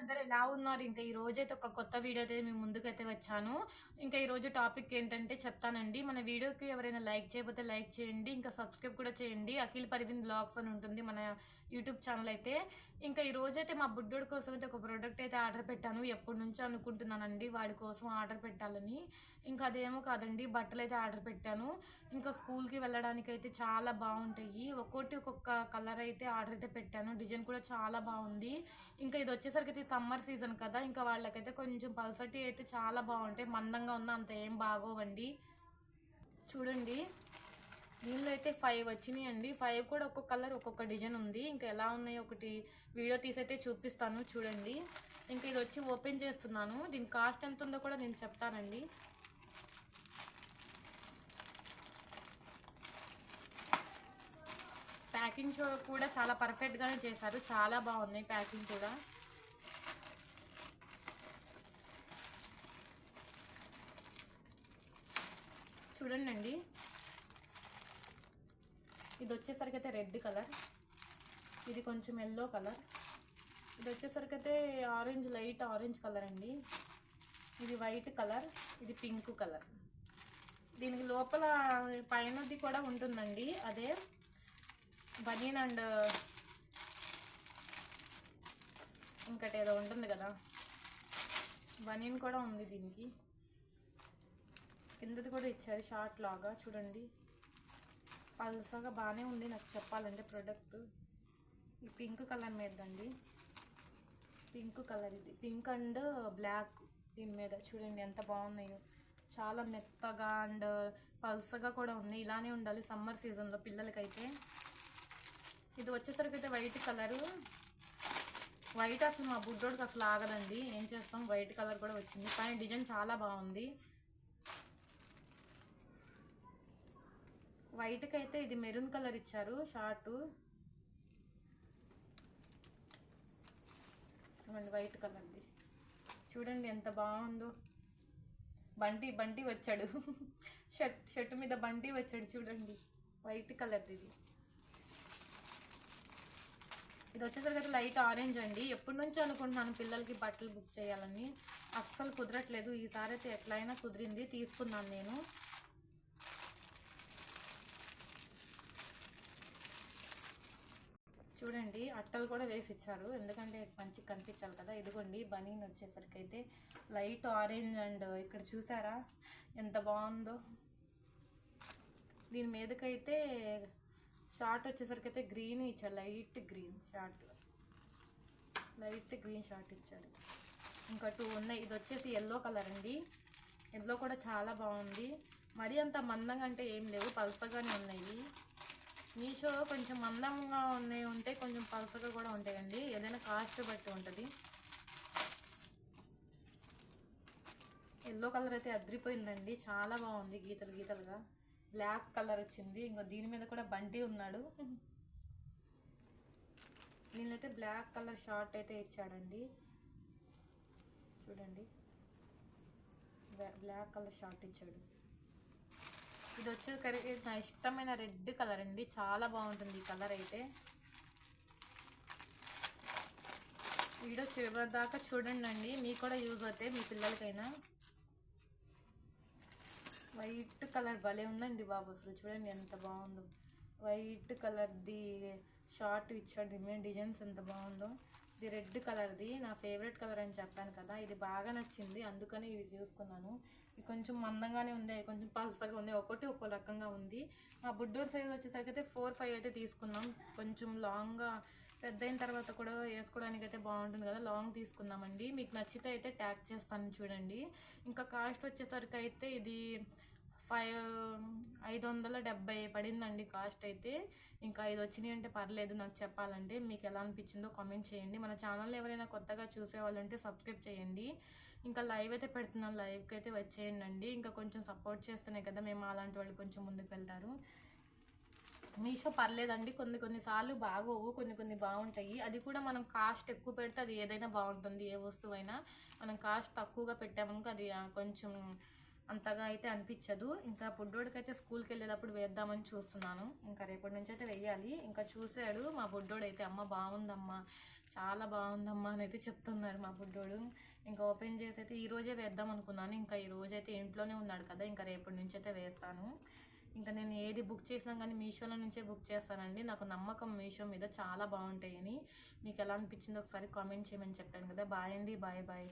అందరు ఎలా ఉన్నారు? ఇంకా ఈ రోజు అయితే ఒక కొత్త వీడియో అయితే మీ ముందుకైతే వచ్చాను. ఇంకా ఈ రోజు టాపిక్ ఏంటంటే చెప్తానండి. మన వీడియోకి ఎవరైనా లైక్ చేయకపోతే లైక్ చేయండి. ఇంకా సబ్స్క్రైబ్ కూడా చేయండి. అఖిల్ పరివిన్ బ్లాగ్స్ అని ఉంటుంది మన యూట్యూబ్ ఛానల్ అయితే. ఇంకా ఈ రోజు అయితే మా బుడ్డోడి కోసం అయితే ఒక ప్రోడక్ట్ అయితే ఆర్డర్ పెట్టాను. ఎప్పటి నుంచో అనుకుంటున్నానండి వాడి కోసం ఆర్డర్ పెట్టాలని. ఇంకా అదేమో కాదండి బట్టలు అయితే ఆర్డర్ పెట్టాను. ఇంకా స్కూల్కి వెళ్ళడానికి అయితే చాలా బాగుంటాయి. ఒక్కొక్కటి ఒక్కొక్క కలర్ అయితే ఆర్డర్ అయితే పెట్టాను. డిజైన్ కూడా చాలా బాగుంది. ఇంకా ఇది వచ్చేసరికి అయితే సమ్మర్ సీజన్ కదా ఇంకా వాళ్ళకైతే కొంచెం పల్సటి అయితే చాలా బాగుంటాయి. మందంగా ఉన్న అంత ఏం బాగోవండి. చూడండి దీనిలో అయితే ఫైవ్ వచ్చినాయి అండి ఫైవ్ కూడా ఒక్కొక్క కలర్ ఒక్కొక్క డిజైన్ ఉంది. ఇంకా ఎలా ఉన్నాయి ఒకటి వీడియో తీసైతే చూపిస్తాను చూడండి. ఇంకా ఇది వచ్చి ఓపెన్ చేస్తున్నాను. దీని కాస్ట్ ఎంత ఉందో కూడా నేను చెప్తానండి. ప్యాకింగ్ కూడా చాలా పర్ఫెక్ట్గానే చేశారు. చాలా బాగున్నాయి ప్యాకింగ్ కూడా. చూడండి అండి ఇది వచ్చేసరికి అయితే రెడ్ కలర్. ఇది కొంచెం ఎల్లో కలర్. ఇది వచ్చేసరికి అయితే ఆరెంజ్ లైట్ ఆరెంజ్ కలర్ అండి. ఇది వైట్ కలర్ ఇది పింక్ కలర్. దీనికి లోపల పైనది కూడా ఉంటుందండి. అదే బనీన్ అండ్ ఇంకటి ఏదో ఉంటుంది కదా. బనీన్ కూడా ఉంది దీనికి. కిందది కూడా ఇచ్చారు షార్ట్ లాగా చూడండి. పల్సగా బాగానే ఉంది నాకు చెప్పాలంటే ప్రోడక్ట్ ఈ పింక్ కలర్ మీద అండి పింక్ కలర్ ఇది. పింక్ అండ్ బ్లాక్ దీని మీద చూడండి ఎంత బాగున్నాయో. చాలా మెత్తగా అండ్ పల్సగా కూడా ఉంది. ఇలానే ఉండాలి సమ్మర్ సీజన్లో పిల్లలకైతే. ఇది వచ్చేసరికి అయితే వైట్ కలరు. వైట్ అసలు మా బుడ్డోడికి అసలు ఆగదండి. ఏం చేస్తాం? వైట్ కలర్ కూడా వచ్చింది. కానీ డిజైన్ చాలా బాగుంది. వైట్కి అయితే ఇది మెరూన్ కలర్ ఇచ్చారు షార్ట్. వైట్ కలర్ది. చూడండి ఎంత బాగుందో. బంటి బంటి వచ్చాడు. షర్ట్ షర్ట్ మీద బంటి వచ్చాడు చూడండి. వైట్ కలర్ది ఇది. ఇది వచ్చేసరికి లైట్ ఆరెంజ్ అండి. ఎప్పటి నుంచో అనుకుంటున్నాను పిల్లలకి బట్టలు బుక్ చేయాలని. అస్సలు కుదరట్లేదు. ఈసారి అయితే ఎట్లయినా కుదిరింది తీసుకున్నాను నేను. చూడండి అట్టలు కూడా వేసి ఇచ్చారు ఎందుకంటే మంచిగా కనిపించాలి కదా. ఇదిగోండి బనీన్ వచ్చేసరికి అయితే లైట్ ఆరెంజ్ అండ్ ఇక్కడ చూసారా? ఎంత బాగుందో. దీని మీదకైతే షార్ట్ వచ్చేసరికి అయితే గ్రీన్ ఇచ్చారు. Light green short. Light green short ఇచ్చారు. ఇంకా టూ ఉన్నాయి. ఇది వచ్చేసి ఎల్లో కలర్ అండి. ఎల్లో కూడా చాలా బాగుంది. మరీ అంత మందంగా అంటే ఏం లేవు. పల్సగానే ఉన్నాయి. మీషో కొంచెం మందంగా ఉన్నాయి ఉంటాయి కొంచెం పలసగా కూడా ఉంటాయండి. ఏదైనా కాస్ట్ బట్టి ఉంటుంది. ఎల్లో కలర్ అయితే అద్రిపోయిందండి. చాలా బాగుంది గీతలు గీతలుగా. బ్లాక్ కలర్ వచ్చింది. ఇంకా దీని మీద కూడా బంటి ఉన్నాడు. దీనిలో బ్లాక్ కలర్ షార్ట్ అయితే ఇచ్చాడండి. చూడండి. బ్లాక్ కలర్ షార్ట్ ఇచ్చాడు. ఇది వచ్చి కరెక్ట్ నా ఇష్టమైన రెడ్ కలర్ అండి. చాలా బాగుంటుంది ఈ కలర్ అయితే. వీడియో చివరి దాకా చూడండి అండి మీకు కూడా యూజ్ అవుతాయి మీ పిల్లలకైనా. వైట్ కలర్ భలే ఉందండి బాబు అసలు చూడండి ఎంత బాగుందో. వైట్ కలర్ది షార్ట్ ఇచ్చాడు. మేము డిజైన్స్ ఎంత బాగుందో. ఇది రెడ్ కలర్ది నా ఫేవరెట్ కలర్ అని చెప్పాను కదా ఇది బాగా నచ్చింది అందుకని ఇది చూసుకున్నాను ఇది కొంచెం మందంగానే ఉంది కొంచెం పల్సగా ఉంది ఒకటి ఒక్కో రకంగా ఉంది. మా బుడ్డోర్ సైజ్ వచ్చేసరికి అయితే ఫోర్ ఫైవ్ అయితే తీసుకున్నాం. కొంచెం లాంగ్గా పెద్ద అయిన తర్వాత కూడా వేసుకోవడానికి అయితే బాగుంటుంది కదా లాంగ్ తీసుకుందామండి. మీకు నచ్చితే అయితే ట్యాగ్ చేస్తాను చూడండి. ఇంకా కాస్ట్ వచ్చేసరికి అయితే ఇది ఫైవ్ ఐదు వందల డెబ్బై పడిందండి కాస్ట్ అయితే. ఇంకా ఐదు వచ్చినాయి అంటే పర్లేదు నాకు చెప్పాలంటే. మీకు ఎలా అనిపించిందో కామెంట్ చేయండి. మన ఛానల్ ఎవరైనా కొత్తగా చూసే వాళ్ళు సబ్స్క్రైబ్ చేయండి. ఇంకా లైవ్ అయితే పెడుతున్నాను లైవ్కి అయితే వచ్చేయండి అండి ఇంకా కొంచెం సపోర్ట్ చేస్తేనే కదా మేము అలాంటి వాళ్ళు కొంచెం ముందుకు వెళ్తారు. మీషో పర్లేదండి. కొన్ని కొన్నిసార్లు బాగోవు కొన్ని కొన్ని బాగుంటాయి. అది కూడా మనం కాస్ట్ ఎక్కువ పెడితే అది ఏదైనా బాగుంటుంది. ఏ వస్తువైనా మనం కాస్ట్ తక్కువగా పెట్టామనుకో అది కొంచెం అంతగా అయితే అనిపించదు. ఇంకా బుడ్డోడికి అయితే స్కూల్కి వెళ్ళేటప్పుడు వేద్దామని చూస్తున్నాను. ఇంకా రేపటి నుంచి అయితే వెయ్యాలి ఇంకా చూసాడు మా బుడ్డోడు అయితే అమ్మ బాగుందమ్మా చాలా బాగుందమ్మా అని అయితే చెప్తున్నారు మా బుడ్డోడు. ఇంకా ఓపెన్ చేసి అయితే ఈరోజే వేద్దాం అనుకున్నాను. ఇంకా ఈరోజు అయితే ఇంట్లోనే ఉన్నాడు కదా ఇంకా రేపటి నుంచి అయితే వేస్తాను. ఇంకా నేను ఏది బుక్ చేసినా కానీ మీషోలో నుంచే బుక్ చేస్తానండి. నాకు నమ్మకం మీషో మీద చాలా బాగుంటాయని. మీకు ఎలా అనిపించిందో ఒకసారి కామెంట్ చేయమని చెప్పాను కదా. బాయ్ అండి బాయ్ బాయ్.